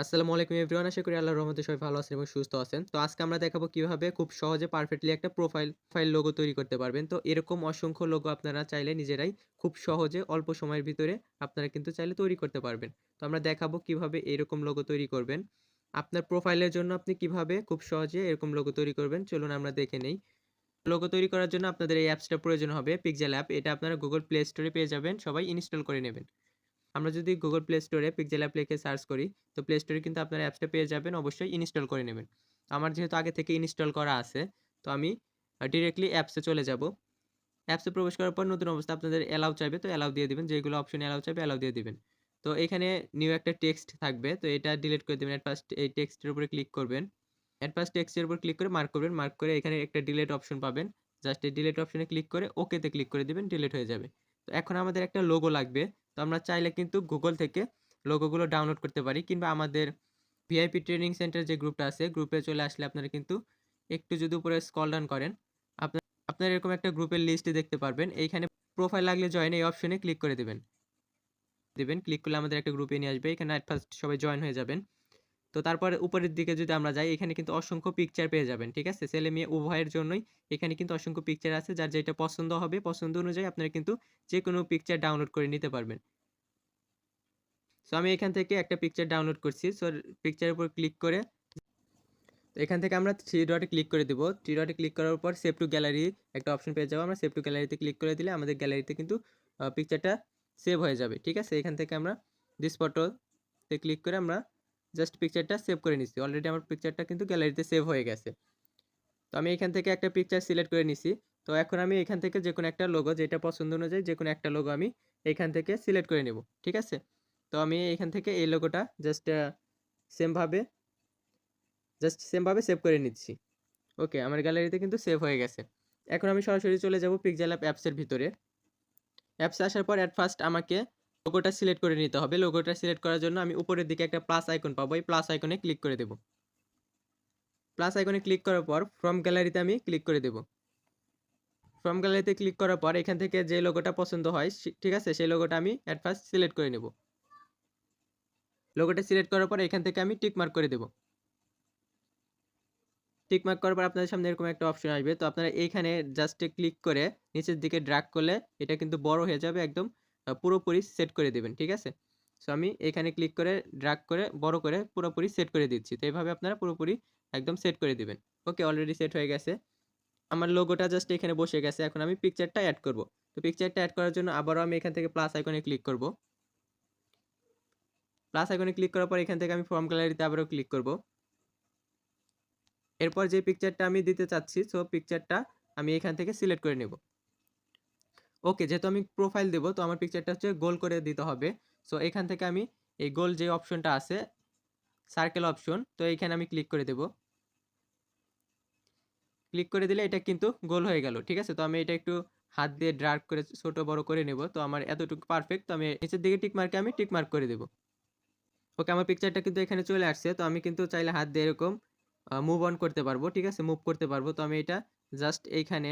আসসালামু আলাইকুম এভরিওয়ান, আশা করি আল্লাহর রহমতে সবাই ভালো আছেন এবং সুস্থ আছেন। তো আজকে আমরা দেখাবো কীভাবে খুব সহজে পারফেক্টলি একটা প্রোফাইল ফাইল লোগো তৈরি করতে পারবেন। তো এরকম অসংখ্য লোগো আপনারা চাইলে নিজেরাই খুব সহজে অল্প সময়ের ভিতরে আপনারা কিন্তু চাইলে তৈরি করতে পারবেন। তো আমরা দেখাবো কীভাবে এরকম লোগো তৈরি করবেন। আপনার প্রোফাইলের জন্য আপনি কীভাবে খুব সহজে এরকম লোগো তৈরি করবেন, চলুন আমরা দেখে নেই। লোগো তৈরি করার জন্য আপনাদের এই অ্যাপসটা প্রয়োজন হবে পিকজেল অ্যাপ এটা আপনারা গুগল প্লে স্টোরে পেয়ে যাবেন, সবাই ইনস্টল করে নেবেন। আমরা যদি গুগল প্লে স্টোরে পিকজেল অ্যাপ লিখে সার্চ করি, তো প্লে স্টোরে কিন্তু আপনারা অ্যাপসটা পেয়ে যাবেন, অবশ্যই ইনস্টল করে নেবেন। আমার যেহেতু আগে থেকে ইনস্টল করা আছে, তো আমি ডিরেক্টলি অ্যাপসে চলে যাব। অ্যাপসে প্রবেশ করার পর নতুন অবস্থা আপনাদের অ্যালাউ চাইবে, তো অ্যালাউ দিয়ে দিবেন, যেগুলো অপশন অ্যালাউ চাইবে অ্যালাউ দিয়ে দিবেন। তো এখানে নিউ একটা টেক্সট থাকবে, তো এটা ডিলিট করে দেবেন। অ্যাট এই টেক্সটের উপরে ক্লিক করবেন। ফার্স্ট টেক্সটের উপর ক্লিক করে মার্ক করবেন মার্ক করে এখানে একটা ডিলেট অপশন পাবেন। জাস্ট এই ডিলেট অপশনে ক্লিক করে ওকেতে ক্লিক করে দিবেন ডিলেট হয়ে যাবে। তো এখন আমাদের একটা লোগো লাগবে আমরা চাইলে কিন্তু গুগল থেকে লোগোগুলো ডাউনলোড করতে পারি কিংবা আমাদের ভিআইপি ট্রেনিং সেন্টার যে গ্রুপটা আছে গ্রুপে চলে আসলে আপনারা কিন্তু একটু যদি উপরে স্কল ডান করেন, আপনার আপনার এরকম একটা গ্রুপের লিস্ট দেখতে পারবেন। এইখানে প্রোফাইল লাগলে জয়েন এই অপশনে ক্লিক করে দেবেন। দেবেন ক্লিক করলে আমাদের একটা গ্রুপে নিয়ে আসবে। এখানে অ্যাট ফার্স্ট সবাই জয়েন হয়ে যাবেন। তো তারপর উপরের দিকে যদি আমরা যাই, এখানে কিন্তু অসংখ্য পিকচার পেয়ে যাবেন, ঠিক আছে? ছেলে মেয়ে উভয়ের জন্যই এখানে কিন্তু অসংখ্য পিকচার আছে, যার যেটা পছন্দ হবে, পছন্দ অনুযায়ী আপনারা কিন্তু যে কোনো পিকচার ডাউনলোড করে নিতে পারবেন। সো আমি এখান থেকে একটা পিকচার ডাউনলোড করছি। সো পিকচারের উপর ক্লিক করে এখান থেকে আমরা থ্রি ডটে ক্লিক করে দেবো। থ্রি ডটে ক্লিক করার পর সেভ টু গ্যালারি একটা অপশন পেয়ে যাব। আমরা সেভ টু গ্যালারিতে ক্লিক করে দিলে আমাদের গ্যালারিতে কিন্তু পিকচারটা সেভ হয়ে যাবে, ঠিক আছে? এখান থেকে আমরা দিস ফটোতে ক্লিক করে আমরা জাস্ট পিকচারটা সেভ করে নিচ্ছি অলরেডি আমার পিকচারটা কিন্তু গ্যালারিতে সেভ হয়ে গেছে। তো আমি এখান থেকে একটা পিকচার সিলেক্ট করে নিছি। তো এখন আমি এখান থেকে যে কোনো একটা লোগো যেটা পছন্দ অনুযায়ী যে কোনো একটা লোগো আমি এখান থেকে সিলেক্ট করে নেব। ঠিক আছে? তো আমি এখান থেকে এই লোগোটা জাস্ট সেমভাবে জাস্ট সেমভাবে সেভ করে নিচ্ছি। ওকে আমার গ্যালারিতে কিন্তু সেভ হয়ে গেছে। এখন আমি সরাসরি চলে যাব পিকজেল অ্যাপ অ্যাপসের ভিতরে। অ্যাপসে আসার পর অ্যাট ফার্স্ট আমাকে লোগোটা সিলেক্ট করে নিতে হবে। লোগোটা সিলেক্ট করার জন্য আমি উপরের দিকে একটা প্লাস আইকন পাবো। এই প্লাস আইকনে ক্লিক করে দেব। প্লাস আইকনে ক্লিক করার পর ফ্রম গ্যালারিতে আমি ক্লিক করে দেব। ফ্রম গ্যালারিতে ক্লিক করার পর এখান থেকে যে লোগোটা পছন্দ হয় ঠিক আছে? সেই লোগোটা আমি অ্যাট ফার্স্ট সিলেক্ট করে নেব। লোগোটা সিলেক্ট করার পর এখান থেকে আমি টিক মার্ক করে দেব। টিক মার্ক করার পর আপনাদের সামনে এরকম একটা অপশন আসবে। তো আপনারা এইখানে জাস্ট ক্লিক করে নিচের দিকে ড্রাগ করলে এটা কিন্তু বড় হয়ে যাবে একদম। পুরোপুরি সেট করে দেবেন, ঠিক আছে? সো আমি এখানে ক্লিক করে ড্রাগ করে, বড় করে পুরোপুরি সেট করে দিচ্ছি। তো এইভাবে আপনারা পুরোপুরি একদম সেট করে দিবেন। ওকে অলরেডি সেট হয়ে গেছে। আমার লোগোটা জাস্ট এখানে বসে গেছে। এখন আমি পিকচারটা অ্যাড করব। তো পিকচারটা অ্যাড করার জন্য আবারও আমি এখান থেকে প্লাস আইকনে ক্লিক করব। প্লাস আইকনে ক্লিক করার পর এখান থেকে আমি ফর্ম গ্যালারিতে আবারও ক্লিক করব। এরপর যে পিকচারটা আমি দিতে চাচ্ছি সো পিকচারটা আমি এখান থেকে সিলেক্ট করে নেব। ওকে, যেহেতু আমি প্রোফাইল দেবো, তো আমার পিকচারটা হচ্ছে গোল করে দিতে হবে। সো এখান থেকে আমি এই গোল যে অপশনটা আছে সার্কেল অপশন তো এইখানে আমি ক্লিক করে দেব। ক্লিক করে দিলে এটা কিন্তু গোল হয়ে গেল, ঠিক আছে? তো আমি এটা একটু হাত দিয়ে ড্রাগ করে ছোট বড় করে নেব। তো আমার এতটুকু পারফেক্ট তো আমি নিচের দিকে টিক মার্কে আমি টিক মার্ক করে দেব। ওকে, আমার পিকচারটা কিন্তু এখানে চলে আসছে, তো আমি কিন্তু চাইলে হাত দিয়ে এরকম মুভ অন করতে পারব, ঠিক আছে? মুভ করতে পারব। তো আমি এটা জাস্ট এইখানে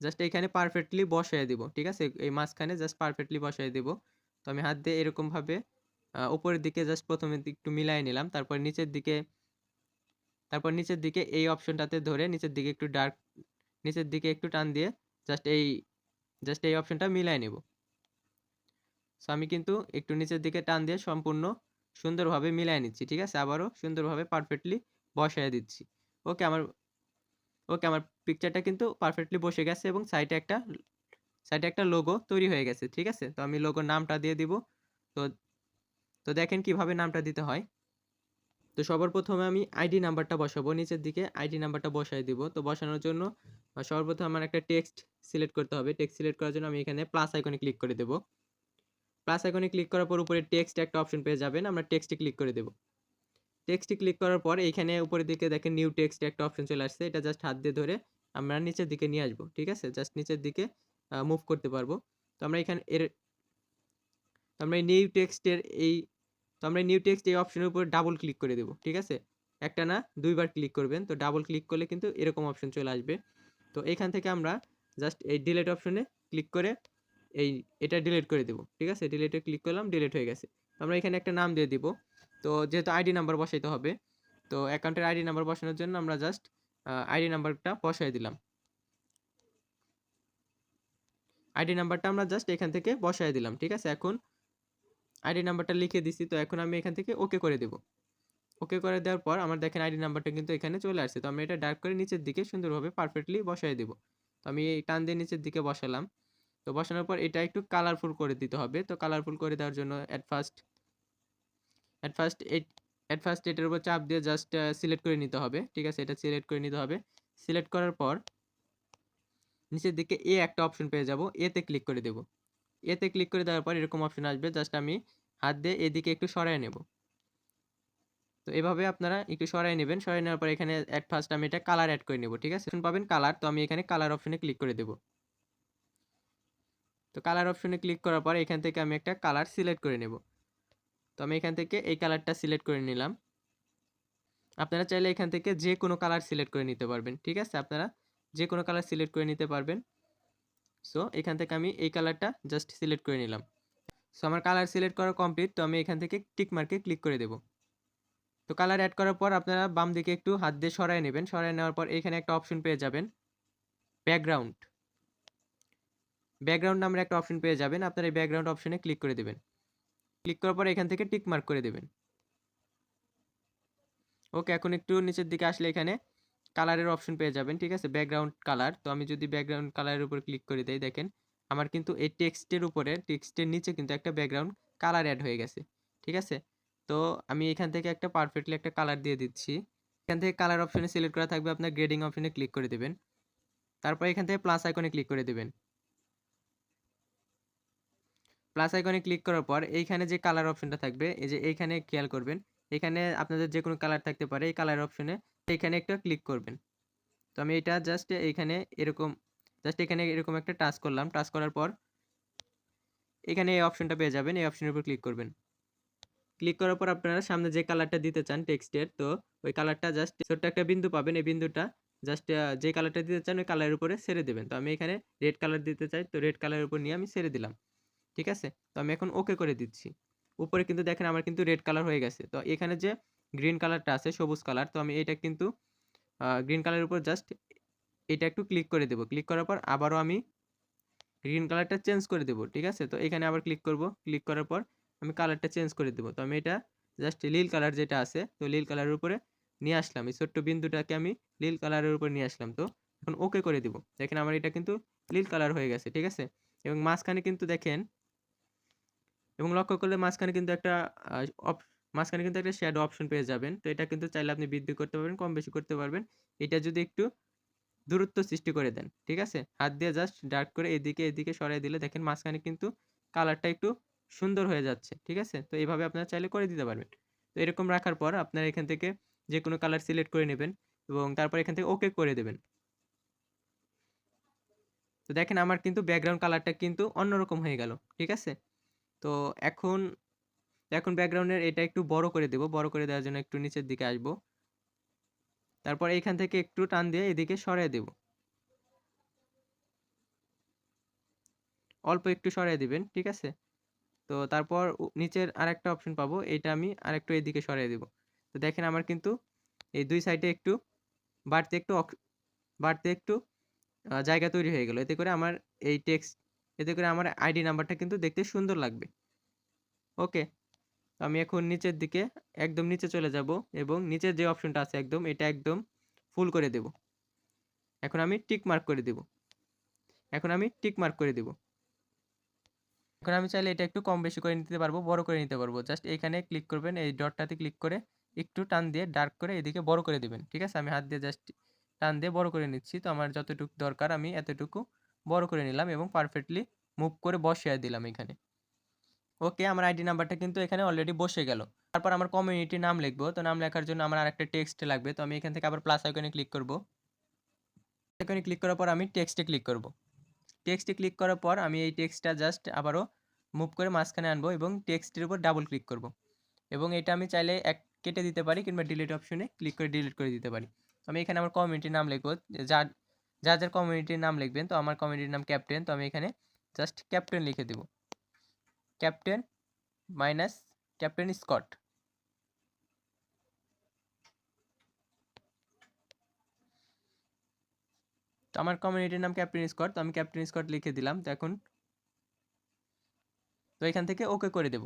জাস্ট এখানে পারফেক্টলি বসাই দিব, ঠিক আছে? এই মাঝখানে জাস্ট পারফেক্টলি বসাই দিব। তো আমি হাত দিয়ে এরকমভাবে উপরের দিকে জাস্ট প্রথমে একটু মিলাই নিলাম। তারপর নিচের দিকে, তারপর নিচের দিকে এই অপশনটাতে ধরে নিচের দিকে একটু ডার্ক নিচের দিকে একটু টান দিয়ে জাস্ট এই জাস্ট এই অপশনটা মিলাই নেব। সো আমি কিন্তু একটু নিচের দিকে টান দিয়ে সম্পূর্ণ সুন্দরভাবে মিলাই নিচ্ছি, ঠিক আছে? আবারও সুন্দরভাবে পারফেক্টলি বসাই দিচ্ছি। ওকে, আমার ওকে, আমার পিকচারটা কিন্তু পারফেক্টলি বসে গেছে এবং সাইডে একটা সাইডে একটা লোগো তৈরি হয়ে গেছে, ঠিক আছে? তো আমি লোগোর নামটা দিয়ে দিব। তো তো দেখেন কীভাবে নামটা দিতে হয়। তো সবার প্রথমে আমি আইডি নাম্বারটা বসাবো, নিচের দিকে আইডি নাম্বারটা বসাই দিব। তো বসানোর জন্য সর্বপ্রথম আমার একটা টেক্সট সিলেক্ট করতে হবে। টেক্সট সিলেক্ট করার জন্য আমি এখানে প্লাস আইকনে ক্লিক করে দেব। প্লাস আইকনে ক্লিক করার পর উপরে টেক্সট একটা অপশন পেয়ে যাবেন, আমরা টেক্সটে ক্লিক করে দেবো। টেক্সটে ক্লিক করার পর এখানে উপরের দিকে দেখেন নিউ টেক্সট একটা অপশন চলে আসছে, এটা জাস্ট হাত দিয়ে ধরে আমরা নিচের দিকে নিয়ে আসব, ঠিক আছে? জাস্ট নিচের দিকে মুভ করতে পারব। তো আমরা এখানে এর, তো আমরা এই নিউ টেক্সটের এই, তো আমরা নিউ টেক্সট এই অপশনের উপর ডাবল ক্লিক করে দেবো, ঠিক আছে? একটা না, দুইবার ক্লিক করবেন, তো ডাবল ক্লিক করলে কিন্তু এরকম অপশন চলে আসবে। তো এখান থেকে আমরা জাস্ট এই ডিলেট অপশনে ক্লিক করে এই, এটা ডিলিট করে দেবো, ঠিক আছে? ডিলেটে ক্লিক করলাম ডিলিট হয়ে গেছে। আমরা এখানে একটা নাম দিয়ে দিব। তো যেহেতু আইডি নাম্বার বসাইতে হবে, তো অ্যাকাউন্টের আইডি নাম্বার বসানোর জন্য আমরা জাস্ট আইডি নাম্বারটা বসাই দিলাম। আইডি নাম্বারটা আমরা জাস্ট এখান থেকে বসাই দিলাম, ঠিক আছে? এখন আইডি নাম্বারটা লিখে দিছি, তো এখন আমি এখান থেকে ওকে করে দেব। ওকে করে দেওয়ার পর আমার দেখেন আইডি নাম্বারটা কিন্তু এখানে চলে আসছে, তো আমি এটা ডার্ক করে নিচের দিকে সুন্দরভাবে পারফেক্টলি বসাই দেব। তো আমি এই টান দিয়ে নিচের দিকে বসালাম। তো বসানোর পর এটা একটু কালারফুল করে দিতে হবে। তো কালারফুল করে দেওয়ার জন্য at first at first at first এটার উপর চাপ দিয়ে জাস্ট সিলেক্ট করে নিতে হবে, ঠিক আছে? এটা সিলেক্ট করে নিতে হবে। সিলেক্ট করার পর নিচের দিকে এ একটা অপশন পেয়ে যাব। এতে ক্লিক করে দেব। এতে ক্লিক করে দেওয়ার পর এরকম অপশন আসবে। জাস্ট আমি হাত দিয়ে এদিকে একটু সরাই নেব। তো এভাবে আপনারা একটু সরাই নেবেন। সরাই নেওয়ার পর এখানে অ্যাট ফার্স্ট আমি এটা কালার অ্যাড করে নেব, ঠিক আছে? পাবেন কালার তো আমি এখানে কালার অপশনে ক্লিক করে দেব। তো কালার অপশনে ক্লিক করার পর এখান থেকে আমি একটা কালার সিলেক্ট করে নেব। তো আমি এখান থেকে এই কালারটা সিলেক্ট করে নিলাম। আপনারা চাইলে এখান থেকে যে কোনো কালার সিলেক্ট করে নিতে পারবেন, ঠিক আছে? আপনারা যে কোনো কালার সিলেক্ট করে নিতে পারবেন। সো এখান থেকে আমি এই কালারটা জাস্ট সিলেক্ট করে নিলাম। সো আমার কালার সিলেক্ট করা কমপ্লিট তো আমি এখান থেকে টিক মার্কে ক্লিক করে দেব। তো কালার অ্যাড করার পর আপনারা বাম দিকে একটু হাত দিয়ে সরাই নেবেন। সরাই নেওয়ার পর এখানে একটা অপশন পেয়ে যাবেন ব্যাকগ্রাউন্ড ব্যাকগ্রাউন্ড নামের একটা অপশন পেয়ে যাবেন। আপনারা এই ব্যাকগ্রাউন্ড অপশনে ক্লিক করে দেবেন। ক্লিক করার পর এখান থেকে টিক মার্ক করে দেবেন। ওকে, এখন একটু নিচের দিকে আসলে এখানে কালারের অপশন পেয়ে যাবেন, ঠিক আছে? Background colour. তো আমি যদি ব্যাকগ্রাউন্ড কালারের উপর ক্লিক করে দেই, দেখেন আমার কিন্তু এই টেক্সটের উপরে, টেক্সটের নিচে কিন্তু একটা ব্যাকগ্রাউন্ড কালার অ্যাড হয়ে গেছে, ঠিক আছে? তো আমি এখান থেকে একটা পারফেক্টলি একটা কালার দিয়ে দিচ্ছি। এখান থেকে কালার অপশনে সিলেক্ট করা থাকবে, আপনার গ্রেডিং অপশনে ক্লিক করে দেবেন। তারপর এখান থেকে প্লাস আইকনে ক্লিক করে দেবেন। প্লাস আইকনে ক্লিক করার পর এইখানে যে কালার অপশনটা থাকবে, এই যে এইখানে খেয়াল করবেন, এখানে আপনাদের যে কোনো কালার থাকতে পারে এই কালার অপশনে এখানে একটা ক্লিক করবেন। তো আমি এটা জাস্ট এইখানে এরকম জাস্ট এখানে এরকম একটা টাচ করলাম টাচ করার পর এখানে এই অপশনটা পেয়ে যাবেন, এই অপশনের উপর ক্লিক করবেন। ক্লিক করার পর আপনারা সামনে যে কালারটা দিতে চান টেক্সটের তো ওই কালারটা জাস্ট ছোট্ট একটা বিন্দু পাবেন, এই বিন্দুটা জাস্ট যে কালারটা দিতে চান ওই কালারের উপরে ছেড়ে দেবেন। তো আমি এখানে রেড কালার দিতে চাই, তো রেড কালারের উপর নিয়ে আমি ছেড়ে দিলাম। ঠিক আছে? তো আমি এখন ওকে করে দিচ্ছি। উপরে কিন্তু দেখেন আমার কিন্তু রেড কালার হয়ে গেছে। তো এখানে যে গ্রিন কালারটা আছে, সবুজ কালার তো আমি এটা কিন্তু গ্রিন কালারের উপর জাস্ট এটা একটু ক্লিক করে দেব। ক্লিক করার পর আবারও আমি গ্রিন কালারটা চেঞ্জ করে দেব, ঠিক আছে? তো এখানে আবার ক্লিক করব। ক্লিক করার পর আমি কালারটা চেঞ্জ করে দেব। তো আমি এটা জাস্ট লীল কালার যেটা আছে, তো লীল কালারের উপরে নিয়ে আসলাম। এই ছোট্ট বিন্দুটাকে আমি লীল কালারের উপর নিয়ে আসলাম। তো এখন ওকে করে দিব। দেখেন আমার এটা কিন্তু লীল কালার হয়ে গেছে, ঠিক আছে? এবং মাঝখানে কিন্তু দেখেন এবং লক্ষ্য করলে মাঝখানে কিন্তু একটা মাঝখানে কিন্তু একটা শ্যাডো অপশন পেয়ে যাবেন। তো এটা কিন্তু চাইলে আপনি বৃদ্ধি করতে পারবেন, কম বেশি করতে পারবেন। এটা যদি একটু দূরত্ব সৃষ্টি করে দেন, ঠিক আছে? হাত দিয়ে জাস্ট ডার্ক করে এদিকে এদিকে সরাই দিলে দেখেন মাঝখানে কিন্তু কালারটা একটু সুন্দর হয়ে যাচ্ছে, ঠিক আছে? তো এইভাবে আপনারা চাইলে করে দিতে পারবেন। তো এরকম রাখার পর আপনারা এখান থেকে যে কোনো কালার সিলেক্ট করে নেবেন এবং তারপর এখান থেকে ওকে করে দেবেন। তো দেখেন আমার কিন্তু ব্যাকগ্রাউন্ড কালারটা কিন্তু অন্যরকম হয়ে গেল, ঠিক আছে? তো এখন এখন ব্যাকগ্রাউন্ডের এটা একটু বড় করে দেব, বড় করে দেওয়ার জন্য একটু নিচের দিকে আসব। তারপর এইখান থেকে একটু টান দিয়ে এদিকে সরিয়ে দেব। অল্প একটু সরিয়ে দিবেন, ঠিক আছে? তো তারপর নিচের আরেকটা অপশন পাবো, এটা আমি আরেকটু এদিকে সরিয়ে দেব। তো দেখেন আমার কিন্তু এই দুই সাইডে একটু বাড়তে একটু বাড়তে একটু জায়গা তৈরি হয়ে গেল। এতে করে আমার এই টেক্সট এতে করে আমার আইডি নাম্বারটা কিন্তু দেখতে সুন্দর লাগবে। ওকে, তো আমি এখন নিচের দিকে, একদম নিচে চলে যাব এবং নিচের যে অপশনটা আছে একদম, এটা একদম ফুল করে দেব। এখন আমি টিক মার্ক করে দেব। এখন আমি টিক মার্ক করে দেব। এখন আমি চাইলে এটা একটু কম বেশি করে নিতে পারব, বড় করে নিতে পারব। জাস্ট এখানে ক্লিক করবেন, এই ডটটাতে ক্লিক করে একটু টান দিয়ে ডার্ক করে এদিকে বড় করে দিবেন। ঠিক আছে, আমি হাত দিয়ে জাস্ট টান দিয়ে বড় করে নিচ্ছি। তো আমার যতটুকু দরকার, আমি এতটুকু বড় করে নিলাম এবং পারফেক্টলি মুভ করে বসিয়ে দিলাম এখানে। ওকে আমার আইডি নাম্বারটা কিন্তু এখানে অলরেডি বসে গেল। তারপর আমার কমিউনিটি নাম লিখব। তো নাম লেখার জন্য আমার আরেকটা টেক্সট লাগবে। তো আমি এখান থেকে আবার প্লাস আইকনে ক্লিক করব। আইকনে ক্লিক করার পর আমি টেক্সটে ক্লিক করব। টেক্সটে ক্লিক করার পর আমি এই টেক্সটটা জাস্ট আবারও মুভ করে মাঝখানে আনব এবং টেক্সটের উপর ডাবল ক্লিক করব। এবং এটা আমি চাইলে এক কেটে দিতে পারি কিংবা ডিলিট অপশনে ক্লিক করে ডিলিট করে দিতে পারি। আমি এখানে আমার কমিউনিটির নাম লিখব। যার যার যার কমিউনিটির নাম লিখবেন, তো আমার কমিউনিটির নাম ক্যাপ্টেন তো আমি এখানে জাস্ট ক্যাপ্টেন লিখে দেব। ক্যাপ্টেন মাইনাস ক্যাপ্টেন স্কট তো আমার কমিউনিটির নাম ক্যাপ্টেন স্কট তো আমি ক্যাপ্টেন স্কট লিখে দিলাম, তো এখন তো এখান থেকে ওকে করে দেব।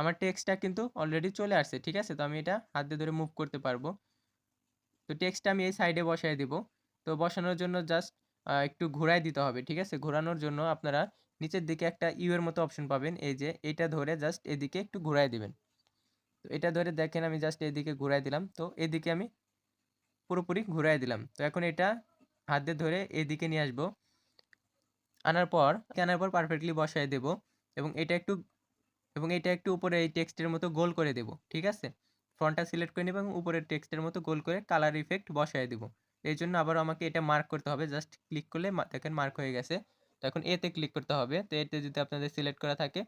আমার টেক্সটটা কিন্তু অলরেডি চলে আসছে, ঠিক আছে? তো আমি এটা হাত দিয়ে ধরে মুভ করতে পারব। তো টেক্সটটা আমি এই সাইডে বসায় দিব। তো বসানোর জন্য জাস্ট একটু ঘোরাই দিতে হবে, ঠিক আছে? ঘোরানোর জন্য আপনারা নিচের দিকে একটা ইউ এর মতো অপশন পাবেন। এই যে এটা ধরে জাস্ট এদিকে একটু ঘোরাই দিবেন। তো এটা ধরে দেখেন আমি জাস্ট এদিকে ঘোরাই দিলাম। তো এদিকে আমি পুরোপুরি ঘুরাই দিলাম। তো এখন এটা হাত ধরে এদিকে নিয়ে আসব। আনার পর আনার পর পারফেক্টলি বসায় দেব এবং এটা একটু, এবং এটা একটু উপরে এই টেক্সটের মতো গোল করে দেব, ঠিক আছে? ফ্রন্টটা সিলেক্ট করে নেব এবং উপরের টেক্সটের মতো গোল করে কালার ইফেক্ট বসায় দেব। এই জন্য আবার আমাকে এটা মার্ক করতে হবে। জাস্ট ক্লিক করলে দেখেন মার্ক হয়ে গেছে। তো এখন এতে ক্লিক করতে হবে। তো এতে যদি আপনাদের সিলেক্ট করা থাকে,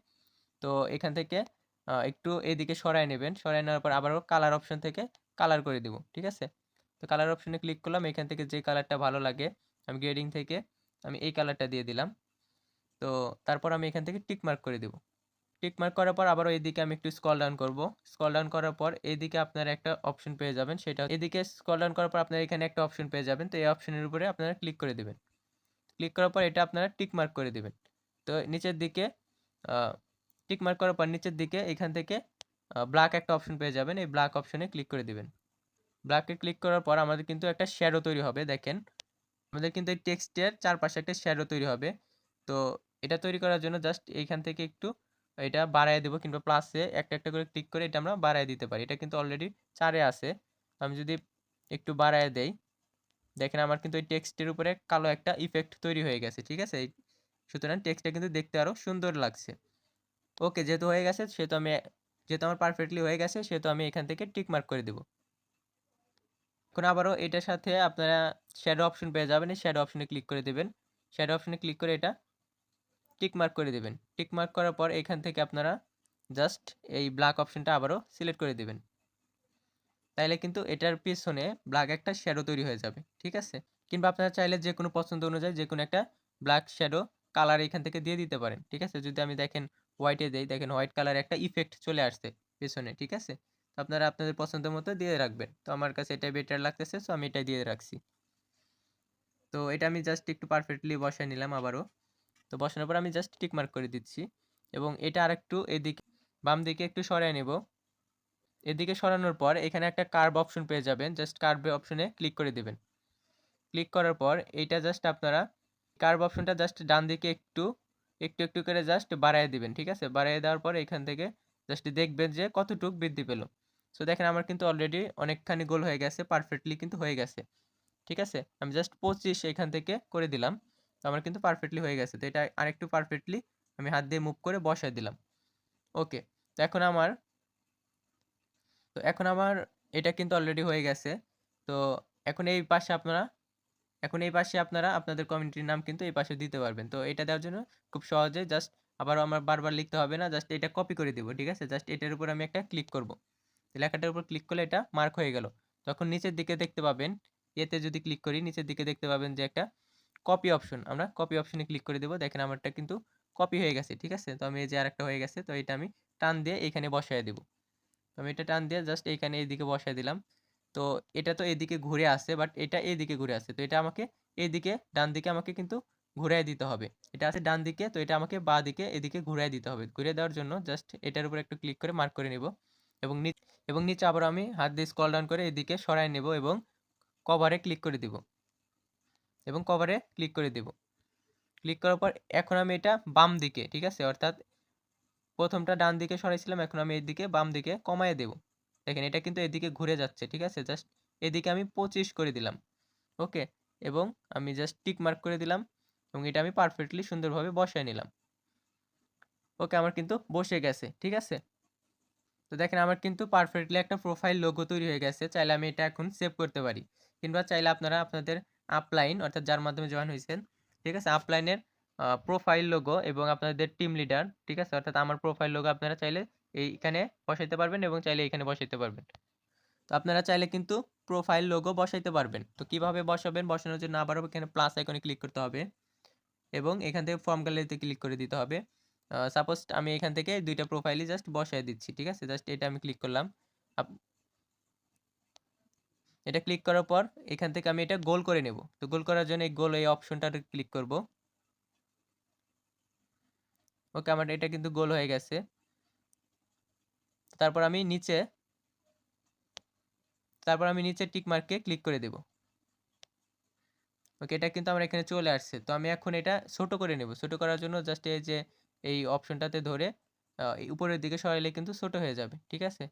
তো এখান থেকে একটু এদিকে সরাই নেবেন। সরাই নেওয়ার পর আবারও কালার অপশন থেকে কালার করে দেব, ঠিক আছে? তো কালার অপশনে ক্লিক করলাম। এখান থেকে যে কালারটা ভালো লাগে, আমি গ্রেডিং থেকে আমি এই কালারটা দিয়ে দিলাম। তো তারপর আমি এখান থেকে টিক মার্ক করে দেব। টিক মার্ক করার পর আবারও এদিকে আমি একটু স্কল ডাউন করব। স্কল ডাউন করার পর এদিকে আপনারা একটা অপশন পেয়ে যাবেন। সেটা এদিকে স্কল ডাউন করার পর আপনারা এখানে একটা অপশন পেয়ে যাবেন। তো এই অপশনের উপরে আপনারা ক্লিক করে দেবেন। ক্লিক করার পর এটা আপনারা টিক মার্ক করে দেবেন। তো নিচের দিকে টিক মার্ক করার পর নিচের দিকে এখান থেকে ব্ল্যাক একটা অপশন পেয়ে যাবেন। এই ব্ল্যাক অপশনে ক্লিক করে দিবেন। ব্ল্যাকে ক্লিক করার পর আমাদের কিন্তু একটা শ্যাডো তৈরি হবে, দেখেন। আমাদের কিন্তু এই টেক্সটের চারপাশে একটা শ্যাডো তৈরি হবে। তো এটা তৈরি করার জন্য জাস্ট এইখান থেকে একটু এটা বাড়ায় দেবো কিংবা প্লাসে একটা একটা করে ক্লিক করে এটা আমরা বাড়ায় দিতে পারি। এটা কিন্তু অলরেডি চারে আছে। আমি যদি একটু বাড়ায় দেই, দেখেন আমার কিন্তু এই টেক্সটের উপরে কালো একটা ইফেক্ট তৈরি হয়ে গেছে, ঠিক আছে? সুতরাং টেক্সটটা কিন্তু দেখতে আরও সুন্দর লাগছে। ওকে যেহেতু হয়ে গেছে, সেহেতু আমি, যেহেতু আমার পারফেক্টলি হয়ে গেছে, সেহেতু আমি এখান থেকে টিক মার্ক করে দেবো। এখন আবারও এটার সাথে আপনারা শ্যাডো অপশন পেয়ে যাবেন। এই শ্যাডো অপশনে ক্লিক করে দেবেন। শ্যাডো অপশনে ক্লিক করে এটা টিক মার্ক করে দেবেন। টিক মার্ক করার পর এখান থেকে আপনারা জাস্ট এই ব্ল্যাক অপশনটা আবারও সিলেক্ট করে দেবেন। তাইলে কিন্তু এটার পিছনে ব্ল্যাক একটা শ্যাডো তৈরি হয়ে যাবে, ঠিক আছে? কিংবা আপনারা চাইলে যে কোনো পছন্দ অনুযায়ী যে কোনো একটা ব্ল্যাক শ্যাডো কালার এখান থেকে দিয়ে দিতে পারেন, ঠিক আছে? যদি আমি দেখেন হোয়াইটে দেই, দেখেন হোয়াইট কালার একটা ইফেক্ট চলে আসছে পেছনে, ঠিক আছে? আপনারা আপনাদের পছন্দ মতো দিয়ে রাখবেন। তো আমার কাছে এটাই বেটার লাগতেছে সো আমি এটাই দিয়ে রাখছি। তো এটা আমি জাস্ট একটু পারফেক্টলি বসায় নিলাম আবারও। তো বসানোর পর আমি জাস্ট টিক মার্ক করে দিচ্ছি এবং এটা আরেকটু এদিকে, বাম দিকে একটু সরাই নেব। এদিকে সরানোর পর এখানে একটা কার্ভ অপশন পেয়ে যাবেন জাস্ট কার্ভ অপশনে ক্লিক করে দেবেন। ক্লিক করার পর এইটা জাস্ট আপনারা কার্ভ অপশনটা জাস্ট ডান দিকে একটু একটু একটু করে জাস্ট বাড়াই দিবেন, ঠিক আছে? বাড়াই দেওয়ার পর এখান থেকে জাস্ট দেখবেন যে কতটুক বৃদ্ধি পেল। সো দেখেন আমার কিন্তু অলরেডি অনেকখানি গোল হয়ে গেছে পারফেক্টলি কিন্তু হয়ে গেছে, ঠিক আছে? আমি জাস্ট পঁচিশ এখান থেকে করে দিলাম। তো আমার কিন্তু পারফেক্টলি হয়ে গেছে। তো এটা আরেকটু পারফেক্টলি আমি হাত দিয়ে মুভ করে বসাই দিলাম। ওকে তো এখন আমার, তো এখন আমার এটা কিন্তু অলরেডি হয়ে গেছে। তো এখন এই পাশে আপনারা, এখন এই পাশে আপনারা আপনাদের কমিউনিটির নাম কিন্তু এই পাশে দিতে পারবেন। তো এটা দেওয়ার জন্য খুব সহজে জাস্ট আবার আমার বারবার লিখতে হবে না জাস্ট এটা কপি করে দিব, ঠিক আছে? জাস্ট এটার উপর আমি একটা ক্লিক করব। লেখাটার উপর ক্লিক করলে এটা মার্ক হয়ে গেল। তখন নিচের দিকে দেখতে পাবেন, এতে যদি ক্লিক করি, নিচের দিকে দেখতে পাবেন যে একটা কপি অপশন আমরা কপি অপশনে ক্লিক করে দেবো। দেখেন আমারটা কিন্তু কপি হয়ে গেছে, ঠিক আছে? তো আমি এই যে আরেকটা হয়ে গেছে, তো এটা আমি টান দিয়ে এখানে বসায় দেবো। তো আমি এটা টান দিয়ে জাস্ট এইখানে এইদিকে বসায় দিলাম। তো এটা তো এদিকে ঘুরে আসে বাট এটা এদিকে ঘুরে আসছে তো এটা আমাকে এইদিকে, ডান দিকে আমাকে কিন্তু ঘুরাই দিতে হবে। এটা আছে ডান দিকে, তো এটা আমাকে বা দিকে এদিকে ঘুরাই দিতে হবে। ঘুরে দেওয়ার জন্য জাস্ট এটার উপর একটু ক্লিক করে মার্ক করে নিব। এবং এবং নিচে আবার আমি হাত দিয়ে স্কল ডাউন করে এদিকে সরাই নেব এবং কভারে ক্লিক করে দিব। এবং কভারে ক্লিক করে দেব। ক্লিক করার পর এখন আমি এটা বাম দিকে, ঠিক আছে? অর্থাৎ প্রথমটা ডান দিকে সরাইছিলাম, এখন আমি এদিকে বাম দিকে কমায় দেব। দেখেন, এটা কিন্তু এদিকে ঘুরে যাচ্ছে, ঠিক আছে? জাস্ট এদিকে আমি পঁচিশ করে দিলাম ওকে এবং আমি জাস্ট টিক মার্ক করে দিলাম এবং এটা আমি পারফেক্টলি সুন্দরভাবে বসায় নিলাম। ওকে আমার কিন্তু বসে গেছে, ঠিক আছে? তো দেখেন, আমার কিন্তু পারফেক্টলি একটা প্রোফাইল লোগো তৈরি হয়ে গেছে, চাইলে আমি এটা এখন সেভ করতে পারি। কিংবা চাইলে আপনারা আপনাদের আপলাইন অর্থাৎ যার মাধ্যমে জয়েন হয়েছেন, ঠিক আছে? আপলাইনের প্রোফাইল লোগো এবং আপনাদের টিম লিডার ঠিক আছে? অর্থাৎ আমার প্রোফাইল লোগো আপনারা চাইলে এইখানে বসাইতে পারবেন এবং চাইলে এখানে বসাইতে পারবেন। তো আপনারা চাইলে কিন্তু প্রোফাইল লোগো বসাইতে পারবেন। তো কীভাবে বসাবেন? বসানোর জন্য আবারও এখানে প্লাস আইকনে ক্লিক করতে হবে এবং এখান থেকে ফর্ম গ্যালারিতে ক্লিক করে দিতে হবে। সাপোজ আমি এখান থেকে দুইটা প্রোফাইলই জাস্ট বসায় দিচ্ছি, ঠিক আছে? জাস্ট এটা আমি ক্লিক করলাম। এটা ক্লিক করার পর এখান থেকে আমি এটা গোল করে নেব। তো গোল করার জন্য এই গোল এই অপশনটা ক্লিক করব। ওকে আমার এটা কিন্তু গোল হয়ে গেছে। তারপর আমি নিচে, তারপর আমি নিচে টিক মার্কে ক্লিক করে দেব। ওকে এটা কিন্তু আমার এখানে চলে আসছে। তো আমি এখন এটা ছোট করে নেব। ছোট করার জন্য জাস্ট এই যে, এই অপশনটাতে ধরে উপরের দিকে সরাইলে কিন্তু ছোট হয়ে যাবে। ঠিক আছে?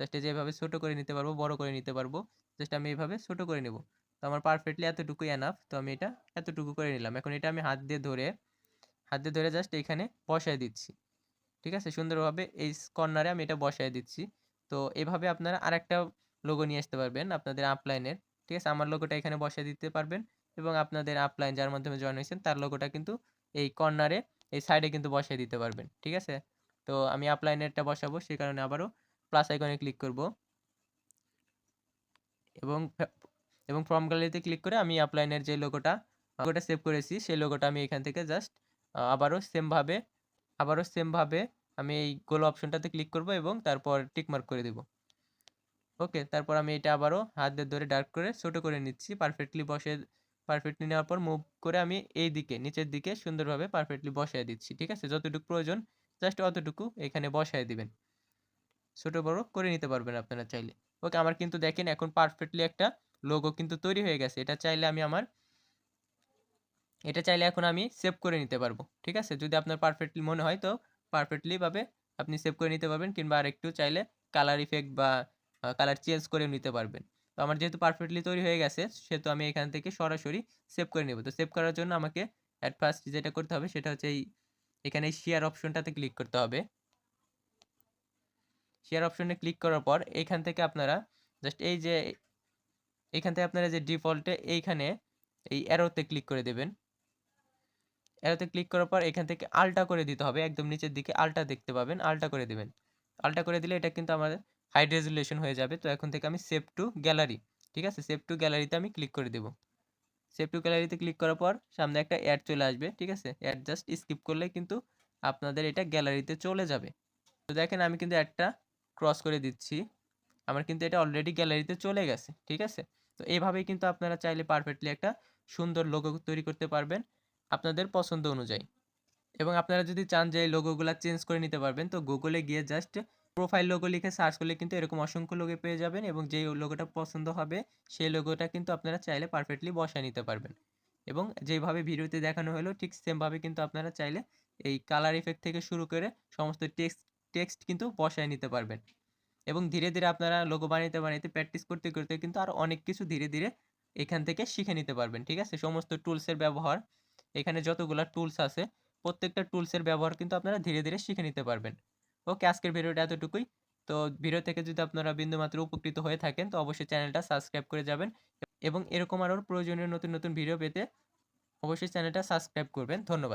জাস্ট যেভাবে ছোট করে নিতে পারব, বড় করে নিতে পারব জাস্ট আমি এভাবে ছোট করে নেব। তো আমার পারফেক্টলি এতটুকু এনাফ তো আমি এটা এতটুকু করে নিলাম। এখন এটা আমি হাত দিয়ে ধরে, হাত দিয়ে ধরে জাস্ট এখানে বসায় দিচ্ছি। ঠিক আছে? সুন্দরভাবে এই কর্নারে আমি এটা বসায় দিচ্ছি। তো এভাবে আপনারা আরেকটা লোগো নিয়ে আসতে পারবেন আপনাদের আপলাইনের ঠিক আছে? আমার লোগোটা এখানে বসায় দিতে পারবেন এবং আপনাদের আপলাইন যার মাধ্যমে জয়েন হয়েছেন, তার লোগোটা কিন্তু এই কর্নারে এই সাইডে কিন্তু বসায় দিতে পারবেন। ঠিক আছে? তো আমি আপলাইনেরটা বসাবো সেই কারণে আবারও প্লাস আইকনে ক্লিক করব। এবং এবং ফর্ম গ্যালারিতে ক্লিক করে আমি আপলাইনের যে লোগোটা লোগোটা সেভ করেছি, সেই লোগোটা আমি এখান থেকে জাস্ট আবারও সেমভাবে আবারও সেমভাবে আমি এই গোল অপশনটাতে ক্লিক করব এবং তারপর টিক মার্ক করে দেব। ওকে তারপর আমি এটা আবারও হাত দিয়ে ধরে ডার্ক করে ছোট করে নিচ্ছি পারফেক্টলি বসে পারফেক্টলি নেওয়ার পর মুভ করে আমি এই দিকে, নিচের দিকে সুন্দরভাবে পারফেক্টলি বসায় দিচ্ছি, ঠিক আছে? যতটুকু প্রয়োজন জাস্ট অতটুকু এখানে বসায় দিবেন। ছোট বড় করে নিতে পারবেন আপনারা চাইলে। ওকে, আমার কিন্তু দেখেন এখন পারফেক্টলি একটা লোগো কিন্তু তৈরি হয়ে গেছে। এটা চাইলে আমি আমার, এটা চাইলে এখন আমি সেভ করে নিতে পারব, ঠিক আছে? যদি আপনার পারফেক্টলি মনে হয় তো পারফেক্টলি ভাবে আপনি সেভ করে নিতে পারবেন, কিংবা আরেকটু চাইলে কালার ইফেক্ট বা কালার চেঞ্জ করে নিতে পারবেন। তো আমার যেহেতু পারফেক্টলি তৈরি হয়ে গেছে, সেহেতু আমি এখান থেকে সরাসরি সেভ করে নেব। তো সেভ করার জন্য আমাকে অ্যাট ফার্স্ট যেটা করতে হবে সেটা হচ্ছে এই, এখানে শেয়ার অপশনটাতে ক্লিক করতে হবে। শেয়ার অপশনে ক্লিক করার পর এইখান থেকে আপনারা জাস্ট এই যে, এখান থেকে আপনারা যে ডিফল্টে এইখানে এই অ্যারোতে ক্লিক করে দেবেন। অ্যারোতে ক্লিক করার পর এখান থেকে আলটা করে দিতে হবে, একদম নিচের দিকে আলটা দেখতে পাবেন আলটা করে দেবেন। আলটা করে দিলে এটা কিন্তু আমাদের হাই রেজুলেশন হয়ে যাবে, তো এখন থেকে আমি সেভ টু গ্যালারি ঠিক আছে? সেভ টু গ্যালারিতে আমি ক্লিক করে দেব। সেভ টু গ্যালারিতে ক্লিক করার পর সামনে একটা অ্যাড চলে আসবে, ঠিক আছে? অ্যাড জাস্ট স্কিপ করলে কিন্তু আপনাদের এটা গ্যালারিতে চলে যাবে। তো দেখেন আমি কিন্তু অ্যাডটা ক্রস করে দিচ্ছি। আমার কিন্তু এটা অলরেডি গ্যালারিতে চলে গেছে, ঠিক আছে? তো এইভাবেই কিন্তু আপনারা চাইলে পারফেক্টলি একটা সুন্দর লোগো তৈরি করতে পারবেন আপনাদের পছন্দ অনুযায়ী। এবং আপনারা যদি চান যে এই লোগোগুলো চেঞ্জ করে নিতে পারবেন, তো গুগলে গিয়ে জাস্ট প্রোফাইল লোগো লিখে সার্চ করলে কিন্তু এরকম অসংখ্য লোগো পেয়ে যাবেন এবং যেই লোগোটা পছন্দ হবে, সেই লোগোটা কিন্তু আপনারা চাইলে পারফেক্টলি বসায় নিতে পারবেন। এবং যেভাবে ভিডিওতে দেখানো হলো, ঠিক সেমভাবে কিন্তু আপনারা চাইলে এই কালার ইফেক্ট থেকে শুরু করে সমস্ত টেক্সট টেক্সট কিন্তু বসায় নিতে পারবেন। এবং ধীরে ধীরে আপনারা লোগো বানাইতে বানাইতে প্র্যাকটিস করতে করতে কিন্তু আর অনেক কিছু ধীরে ধীরে এখান থেকে শিখে নিতে পারবেন, ঠিক আছে? সমস্ত টুলসের ব্যবহার, এখানে যতগুলো টুলস আছে, প্রত্যেকটা টুলসের ব্যবহার কিন্তু আপনারা ধীরে ধীরে শিখে নিতে পারবেন। ওকে আজকের ভিডিওটা এতটুকুই। তো ভিডিও থেকে যদি আপনারা বিন্দুমাত্র উপকৃত হয়ে থাকেন, তো অবশ্যই চ্যানেলটা সাবস্ক্রাইব করে যাবেন এবং এরকম আরও প্রয়োজনীয় নতুন নতুন ভিডিও পেতে অবশ্যই চ্যানেলটা সাবস্ক্রাইব করবেন। ধন্যবাদ।